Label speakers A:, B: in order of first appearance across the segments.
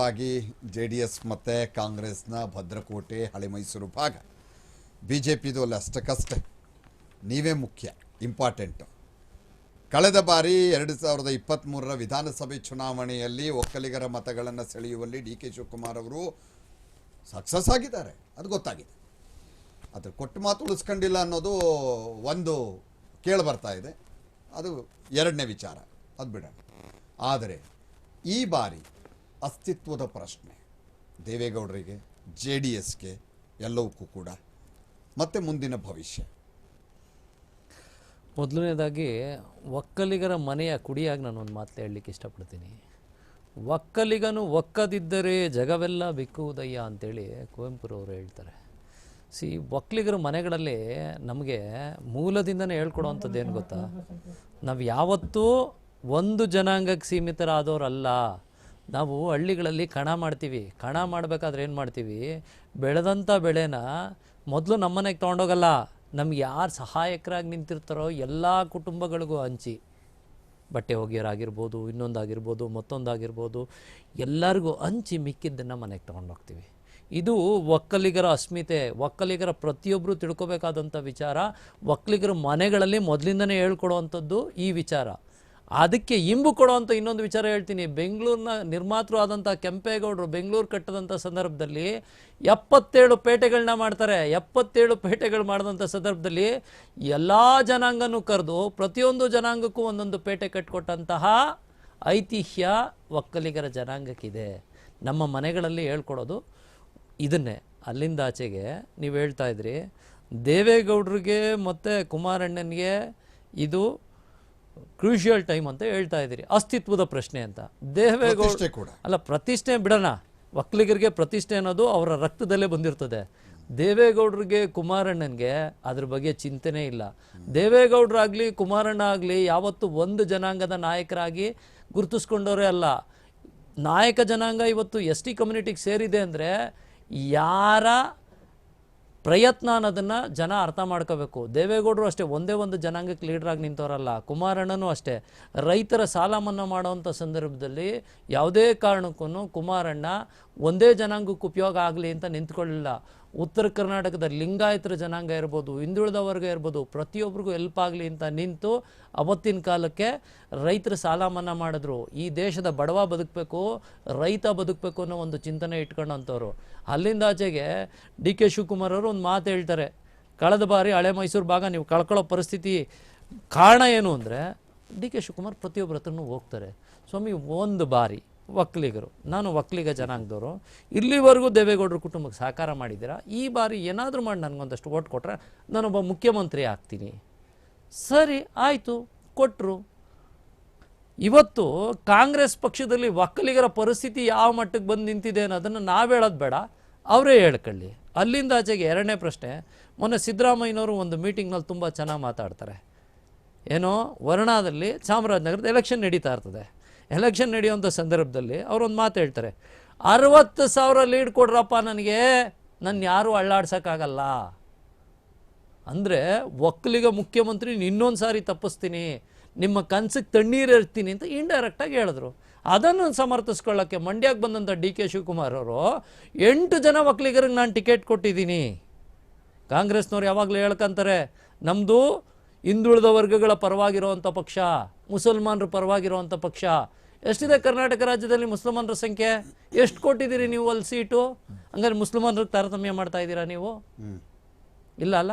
A: ಆಗಿ J D S ಮತ್ತು ಕಾಂಗ್ರೆಸ್ನ ಭದ್ರಕೋಟೆ, ಹಳೆ ಮೈಸೂರು ಭಾಗ. ಬಿ ಜೆ ಪಿದು ಅಲ್ಲಿ, ಅಷ್ಟಕ್ಕಷ್ಟೇ. ನೀವೇ ಮುಖ್ಯ, ಇಂಪಾರ್ಟೆಂಟು. ಕಳೆದ ಬಾರಿ ಎರಡು ಸಾವಿರದ ಇಪ್ಪತ್ತ್ಮೂರರ ವಿಧಾನಸಭೆ ಚುನಾವಣೆಯಲ್ಲಿ ಒಕ್ಕಲಿಗರ ಮತಗಳನ್ನು ಸೆಳೆಯುವಲ್ಲಿ ಡಿ ಕೆ ಶಿವಕುಮಾರ್ ಅವರು ಸಕ್ಸಸ್ ಆಗಿದ್ದಾರೆ. ಅದು ಗೊತ್ತಾಗಿದೆ. ಅದು ಕೊಟ್ಟು ಮಾತು ಉಳಿಸ್ಕೊಂಡಿಲ್ಲ ಅನ್ನೋದು ಒಂದು ಕೇಳಿ ಬರ್ತಾ ಇದೆ. ಅದು ಎರಡನೇ ವಿಚಾರ. ಅದು ಬಿಡೋಣ ಆದರೆ ಈ ಬಾರಿ ಅಸ್ತಿತ್ವದ ಪ್ರಶ್ನೆ. ದೇವೇಗೌಡರಿಗೆ, ಜೆ ಡಿ ಎಸ್ಗೆ ಎಲ್ಲವಕ್ಕೂ ಕೂಡ. ಮತ್ತು ಮುಂದಿನ ಭವಿಷ್ಯ.
B: ಮೊದಲನೇದಾಗಿ, ಒಕ್ಕಲಿಗರ ಮನೆಯ ಕುಡಿಯಾಗಿ ನಾನು ಒಂದು ಮಾತು ಹೇಳಲಿಕ್ಕೆ ಇಷ್ಟಪಡ್ತೀನಿ. ಒಕ್ಕಲಿಗನು ಒಕ್ಕದಿದ್ದರೆ ಜಗವೆಲ್ಲ ಬಿಕ್ಕುವುದಯ್ಯ ಅಂತೇಳಿ ಕುವೆಂಪುರವರು ಹೇಳ್ತಾರೆ. ಸಿ, ಒಕ್ಕಲಿಗರ ಮನೆಗಳಲ್ಲಿ ನಮಗೆ ಮೂಲದಿಂದನೇ ಹೇಳ್ಕೊಡೋವಂಥದ್ದು ಏನು ಗೊತ್ತಾ? ನಾವು ಯಾವತ್ತೂ ಒಂದು ಜನಾಂಗಕ್ಕೆ ಸೀಮಿತರಾದವರಲ್ಲ ನಾವು ಹಳ್ಳಿಗಳಲ್ಲಿ ಕಣ ಮಾಡ್ತೀವಿ. ಕಣ ಮಾಡಬೇಕಾದ್ರೆ ಏನು ಮಾಡ್ತೀವಿ? ಬೆಳೆದಂಥ ಬೆಳೆನ ಮೊದಲು ನಮ್ಮನೆಗೆ ತೊಗೊಂಡೋಗಲ್ಲ. ನಮ್ಗೆ ಯಾರು ಸಹಾಯಕರಾಗಿ ನಿಂತಿರ್ತಾರೋ ಎಲ್ಲ ಕುಟುಂಬಗಳಿಗೂ ಹಂಚಿ. ಬಟ್ಟೆ ಒಗೆಯೋರಾಗಿರ್ಬೋದು, ಇನ್ನೊಂದಾಗಿರ್ಬೋದು, ಮತ್ತೊಂದಾಗಿರ್ಬೋದು, ಎಲ್ಲರಿಗೂ ಹಂಚಿ ಮಿಕ್ಕಿದ್ದನ್ನು ಮನೆಗೆ ತೊಗೊಂಡೋಗ್ತೀವಿ. ಇದು ಒಕ್ಕಲಿಗರ ಅಸ್ಮಿತೆ. ಒಕ್ಕಲಿಗರ ಪ್ರತಿಯೊಬ್ಬರು ತಿಳ್ಕೊಬೇಕಾದಂಥ ವಿಚಾರ, ಒಕ್ಕಲಿಗರ ಮನೆಗಳಲ್ಲಿ ಮೊದಲಿಂದನೇ ಹೇಳ್ಕೊಡುವಂಥದ್ದು ಈ ವಿಚಾರ. ಅದಕ್ಕೆ ಇಂಬು ಕೊಡುವಂಥ ಇನ್ನೊಂದು ವಿಚಾರ ಹೇಳ್ತೀನಿ. ಬೆಂಗಳೂರಿನ ನಿರ್ಮಾತೃ ಆದಂಥ ಕೆಂಪೇಗೌಡರು ಬೆಂಗಳೂರು ಕಟ್ಟದಂಥ ಸಂದರ್ಭದಲ್ಲಿ ಎಪ್ಪತ್ತೇಳು ಪೇಟೆಗಳನ್ನ ಮಾಡ್ತಾರೆ. ಎಪ್ಪತ್ತೇಳು ಪೇಟೆಗಳು ಮಾಡಿದಂಥ ಸಂದರ್ಭದಲ್ಲಿ ಎಲ್ಲ ಜನಾಂಗನೂ ಕರೆದು ಪ್ರತಿಯೊಂದು ಜನಾಂಗಕ್ಕೂ ಒಂದೊಂದು ಪೇಟೆ ಕಟ್ಟಿಕೊಟ್ಟಂತಹ ಐತಿಹ್ಯ ಒಕ್ಕಲಿಗರ ಜನಾಂಗಕ್ಕಿದೆ. ನಮ್ಮ ಮನೆಗಳಲ್ಲಿ ಹೇಳ್ಕೊಡೋದು ಇದನ್ನೇ. ಅಲ್ಲಿಂದ ಆಚೆಗೆ ನೀವು ಹೇಳ್ತಾ ಇದ್ರಿ, ದೇವೇಗೌಡರಿಗೆ ಮತ್ತು ಕುಮಾರಣ್ಣನಿಗೆ ಇದು ಕ್ರೂಷಿಯಲ್ ಟೈಮ್ ಅಂತ ಹೇಳ್ತಾ ಇದ್ದೀರಿ. ಅಸ್ತಿತ್ವದ ಪ್ರಶ್ನೆ ಅಂತ. ದೇವೇಗೌಡ
A: ಕೂಡ.
B: ಅಲ್ಲ ಪ್ರತಿಷ್ಠೆ ಬಿಡೋಣ. ಒಕ್ಕಲಿಗರಿಗೆ ಪ್ರತಿಷ್ಠೆ ಅನ್ನೋದು ಅವರ ರಕ್ತದಲ್ಲೇ ಬಂದಿರ್ತದೆ. ದೇವೇಗೌಡರಿಗೆ ಕುಮಾರಣ್ಣನಿಗೆ ಅದ್ರ ಬಗ್ಗೆ ಚಿಂತನೆ ಇಲ್ಲ. ದೇವೇಗೌಡರಾಗಲಿ ಕುಮಾರಣ್ಣ ಆಗಲಿ ಯಾವತ್ತು ಒಂದು ಜನಾಂಗದ ನಾಯಕರಾಗಿ ಗುರುತಿಸ್ಕೊಂಡವರೇ ಅಲ್ಲ. ನಾಯಕ ಜನಾಂಗ ಇವತ್ತು ಎಸ್ ಟಿ ಕಮ್ಯುನಿಟಿಗೆ ಸೇರಿದೆ ಅಂದರೆ ಯಾರ ಪ್ರಯತ್ನ ಅನ್ನೋದನ್ನು ಜನ ಅರ್ಥ ಮಾಡ್ಕೋಬೇಕು. ದೇವೇಗೌಡರು ಅಷ್ಟೇ, ಒಂದೇ ಒಂದು ಜನಾಂಗಕ್ಕೆ ಲೀಡ್ರಾಗಿ ನಿಂತವರಲ್ಲ, ಕುಮಾರಣ್ಣನೂ ಅಷ್ಟೇ. ರೈತರ ಸಾಲ ಮನ್ನಾ ಮಾಡುವಂಥ ಸಂದರ್ಭದಲ್ಲಿ ಯಾವುದೇ ಕಾರಣಕ್ಕೂ ಕುಮಾರಣ್ಣ ಒಂದೇ ಜನಾಂಗಕ್ಕೆ ಉಪಯೋಗ ಆಗಲಿ ಅಂತ ನಿಂತ್ಕೊಳ್ಳಿಲ್ಲ. ಉತ್ತರ ಕರ್ನಾಟಕದ ಲಿಂಗಾಯತರ ಜನಾಂಗ ಇರ್ಬೋದು ಹಿಂದುಳಿದ ವರ್ಗ ಇರ್ಬೋದು ಪ್ರತಿಯೊಬ್ಬರಿಗೂ ಹೆಲ್ಪ್ ಆಗಲಿ ಅಂತ ನಿಂತು ಅವತ್ತಿನ ಕಾಲಕ್ಕೆ ರೈತರ ಸಾಲ ಮನ್ನಾ ಮಾಡಿದ್ರು. ಈ ದೇಶದ ಬಡವ ಬದುಕಬೇಕು, ರೈತ ಬದುಕಬೇಕು ಅನ್ನೋ ಒಂದು ಚಿಂತನೆ ಇಟ್ಕೊಂಡಂಥವ್ರು. ಅಲ್ಲಿಂದ ಆಚೆಗೆ ಡಿ ಕೆ ಶಿವಕುಮಾರ್ ಅವರು ಒಂದು ಮಾತು ಹೇಳ್ತಾರೆ. ಕಳೆದ ಬಾರಿ ಹಳೆ ಮೈಸೂರು ಭಾಗ ನೀವು ಕಳ್ಕೊಳ್ಳೋ ಪರಿಸ್ಥಿತಿ ಕಾರಣ ಏನು ಅಂದರೆ ಡಿ ಕೆ ಶಿವಕುಮಾರ್ ಪ್ರತಿಯೊಬ್ಬರ ಹತ್ರನೂ ಹೋಗ್ತಾರೆ. ಸ್ವಾಮಿ, ಒಂದು ಬಾರಿ. ಒಕ್ಕಲಿಗರು ನಾನು ಒಕ್ಕಲಿಗ ಜನಾಂಗದವರು. ಇಲ್ಲಿವರೆಗೂ ದೇವೇಗೌಡರ ಕುಟುಂಬಕ್ಕೆ ಸಹಕಾರ ಮಾಡಿದ್ದೀರಾ? ಈ ಬಾರಿ ಏನಾದರೂ ಮಾಡಿ ನನಗೊಂದಷ್ಟು ಓಟ್ ಕೊಟ್ಟರೆ ನಾನೊಬ್ಬ ಮುಖ್ಯಮಂತ್ರಿ ಆಗ್ತೀನಿ. ಸರಿ, ಆಯಿತು ಕೊಟ್ಟರು ಇವತ್ತು ಕಾಂಗ್ರೆಸ್ ಪಕ್ಷದಲ್ಲಿ ಒಕ್ಕಲಿಗರ ಪರಿಸ್ಥಿತಿ ಯಾವ ಮಟ್ಟಕ್ಕೆ ಬಂದು ನಿಂತಿದೆ ಅನ್ನೋದನ್ನು ನಾವು ಹೇಳೋದು ಬೇಡ. ಅವರೇ ಹೇಳ್ಕೊಳ್ಳಿ. ಅಲ್ಲಿಂದ ಆಚೆಗೆ ಎರಡನೇ ಪ್ರಶ್ನೆ, ಮೊನ್ನೆ ಸಿದ್ದರಾಮಯ್ಯನವರು ಒಂದು ಮೀಟಿಂಗ್ನಲ್ಲಿ ತುಂಬ ಚೆನ್ನಾಗಿ ಮಾತಾಡ್ತಾರೆ. ಏನೋ, ವರ್ಣಾದಲ್ಲಿ ಚಾಮರಾಜನಗರದ ಎಲೆಕ್ಷನ್ ನಡೀತಾ ಇರ್ತದೆ. ಎಲೆಕ್ಷನ್ ನಡೆಯುವಂಥ ಸಂದರ್ಭದಲ್ಲಿ ಅವರೊಂದು ಮಾತು ಹೇಳ್ತಾರೆ, ಅರವತ್ತು ಸಾವಿರ ಲೀಡ್ ಕೊಡ್ರಪ್ಪ ನನಗೆ ನನ್ನ ಯಾರೂ ಅಳ್ಳಾಡ್ಸೋಕ್ಕಾಗಲ್ಲ. ಅಂದರೆ ಒಕ್ಕಲಿಗ ಮುಖ್ಯಮಂತ್ರಿ ಇನ್ನೊಂದು ಸಾರಿ ತಪ್ಪಿಸ್ತೀನಿ, ನಿಮ್ಮ ಕನಸಿಗೆ ತಣ್ಣೀರು ಇರ್ತೀನಿ ಅಂತ ಇಂಡೈರೆಕ್ಟಾಗಿ ಹೇಳಿದ್ರು. ಅದನ್ನು ಸಮರ್ಥಿಸ್ಕೊಳ್ಳೋಕ್ಕೆ ಮಂಡ್ಯಕ್ಕೆ ಬಂದಂಥ ಡಿ ಕೆ ಶಿವಕುಮಾರ್ ಅವರು, ಎಂಟು ಜನ ಒಕ್ಕಲಿಗರಿಗೆ ನಾನು ಟಿಕೆಟ್ ಕೊಟ್ಟಿದ್ದೀನಿ. ಕಾಂಗ್ರೆಸ್ನವ್ರು ಯಾವಾಗಲೂ ಹೇಳ್ಕಂತಾರೆ ನಮ್ಮದು ಹಿಂದುಳಿದ ವರ್ಗಗಳ ಪರವಾಗಿರುವಂಥ ಪಕ್ಷ ಮುಸಲ್ಮಾನರ ಪರವಾಗಿರುವಂಥ ಪಕ್ಷ. ಎಷ್ಟಿದೆ ಕರ್ನಾಟಕ ರಾಜ್ಯದಲ್ಲಿ ಮುಸಲ್ಮಾನರ ಸಂಖ್ಯೆ? ಎಷ್ಟು ಕೊಟ್ಟಿದ್ದೀರಿ ನೀವು ಅಲ್ಲಿ ಸೀಟು? ಹಂಗಾರೆ ಮುಸಲ್ಮಾನರಿಗೆ ತಾರತಮ್ಯ ಮಾಡ್ತಾ ಇದ್ದೀರಾ ನೀವು? ಇಲ್ಲ ಅಲ್ಲ?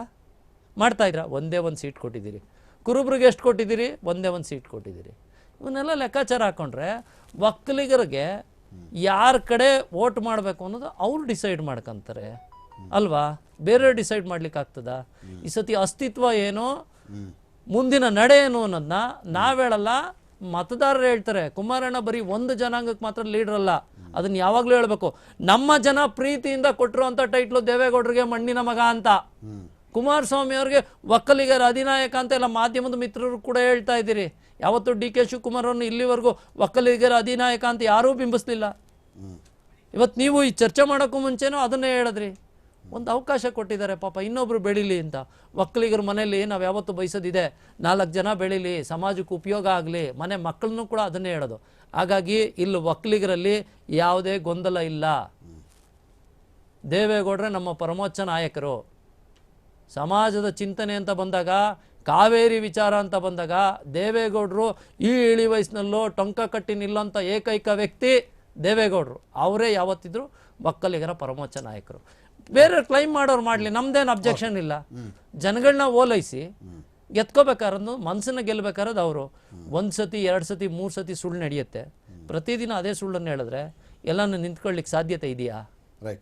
B: ಮಾಡ್ತಾ ಇದ್ದೀರಾ? ಒಂದೇ ಒಂದು ಸೀಟ್ ಕೊಟ್ಟಿದ್ದೀರಿ. ಕುರುಬ್ರಿಗೆ ಎಷ್ಟು ಕೊಟ್ಟಿದ್ದೀರಿ? ಒಂದೇ ಒಂದು ಸೀಟ್ ಕೊಟ್ಟಿದ್ದೀರಿ. ಇವನ್ನೆಲ್ಲ ಲೆಕ್ಕಾಚಾರ ಹಾಕೊಂಡ್ರೆ ಒಕ್ಕಲಿಗರಿಗೆ ಯಾರ ಕಡೆ ವೋಟ್ ಮಾಡಬೇಕು ಅನ್ನೋದು ಅವ್ರು ಡಿಸೈಡ್ ಮಾಡ್ಕೊಂತಾರೆ. ಅಲ್ವಾ? ಬೇರೆಯವ್ರು ಡಿಸೈಡ್ ಮಾಡ್ಲಿಕ್ಕೆ ಆಗ್ತದ ಈ ಸತಿ ಅಸ್ತಿತ್ವ ಏನು? ಮುಂದಿನ ನಡೆ ಏನು ಅನ್ನೋದನ್ನ ನಾವ್ ಹೇಳಲ್ಲ, ಮತದಾರರು ಹೇಳ್ತಾರೆ, ಕುಮಾರಣ್ಣ ಬರೀ ಒಂದು ಜನಾಂಗಕ್ಕೆ ಮಾತ್ರ ಲೀಡರ್ ಅಲ್ಲ. ಅದನ್ನ ಯಾವಾಗಲೂ ಹೇಳ್ಬೇಕು. ನಮ್ಮ ಜನ ಪ್ರೀತಿಯಿಂದ ಕೊಟ್ಟಿರುವಂಥ ಟೈಟ್ಲು ದೇವೇಗೌಡರಿಗೆ ಮಣ್ಣಿನ ಮಗ ಅಂತ. ಕುಮಾರಸ್ವಾಮಿ ಅವ್ರಿಗೆ ಒಕ್ಕಲಿಗರ ಅಧಿನಾಯಕ ಅಂತ ಎಲ್ಲ ಮಾಧ್ಯಮದ ಮಿತ್ರರು ಕೂಡ ಹೇಳ್ತಾ ಇದ್ದೀರಿ. ಯಾವತ್ತು ಡಿ ಕೆ ಶಿವಕುಮಾರ್ ಅವ್ರನ್ನ ಇಲ್ಲಿವರೆಗೂ ಒಕ್ಕಲಿಗರ ಅಧಿನಾಯಕ ಅಂತ ಯಾರೂ ಬಿಂಬಿಸ್ಲಿಲ್ಲ. ಇವತ್ತು ನೀವು ಈ ಚರ್ಚೆ ಮಾಡೋಕ್ಕೂ ಮುಂಚೆನೂ ಅದನ್ನೇ ಹೇಳಿದ್ರಿ. ಒಂದು ಅವಕಾಶ ಕೊಟ್ಟಿದ್ದಾರೆ ಪಾಪ, ಇನ್ನೊಬ್ರು ಬೆಳೀಲಿ ಅಂತ. ಒಕ್ಕಲಿಗರ ಮನೆಯಲ್ಲಿ ನಾವು ಯಾವತ್ತು ಬಯಸೋದಿದೆ, ನಾಲ್ಕು ಜನ ಬೆಳೀಲಿ, ಸಮಾಜಕ್ಕೆ ಉಪಯೋಗ ಆಗಲಿ, ಮನೆ ಮಕ್ಕಳನ್ನು ಕೂಡ ಅದನ್ನೇ ಹೇಳೋದು. ಹಾಗಾಗಿ ಇಲ್ಲಿ ಒಕ್ಕಲಿಗರಲ್ಲಿ ಯಾವುದೇ ಗೊಂದಲ ಇಲ್ಲ. ದೇವೇಗೌಡರೇ ನಮ್ಮ ಪರಮೋಚ್ಚ ನಾಯಕರು. ಸಮಾಜದ ಚಿಂತನೆ ಅಂತ ಬಂದಾಗ, ಕಾವೇರಿ ವಿಚಾರ ಅಂತ ಬಂದಾಗ, ದೇವೇಗೌಡರು ಈ ಇಳಿ ವಯಸ್ಸಿನಲ್ಲೂ ಟೊಂಕ ಕಟ್ಟಿ ನಿಲ್ಲೋಂಥ ಏಕೈಕ ವ್ಯಕ್ತಿ ದೇವೇಗೌಡರು. ಅವರೇ ಯಾವತ್ತಿದ್ರು ಒಕ್ಕಲಿಗರ ಪರಮೋಚ್ಚ ನಾಯಕರು. ಬೇರೆ ಕ್ಲೈಮ್ ಮಾಡೋರು ಮಾಡಲಿ ನಮ್ದೇನು ಅಬ್ಜೆಕ್ಷನ್ ಇಲ್ಲ. ಜನಗಳನ್ನ ಓಲೈಸಿ ಎತ್ಕೋಬೇಕಾರದ್ದು ಮನಸ್ಸನ್ನ ಗೆಲ್ಬೇಕಾರದು ಅವರು. ಒಂದು ಸತಿ ಎರಡು ಸತಿ ಮೂರು ಸತಿ ಸುಳ್ಳು ನಡೆಯುತ್ತೆ. ಪ್ರತಿದಿನ ಅದೇ ಸುಳ್ಳನ್ನು ಹೇಳಿದ್ರೆ ಎಲ್ಲನೂ ನಿಂತ್ಕೊಳ್ಳಿಕ್ಕೆ ಸಾಧ್ಯತೆ ಇದೆಯಾ?
A: ರೈಟ್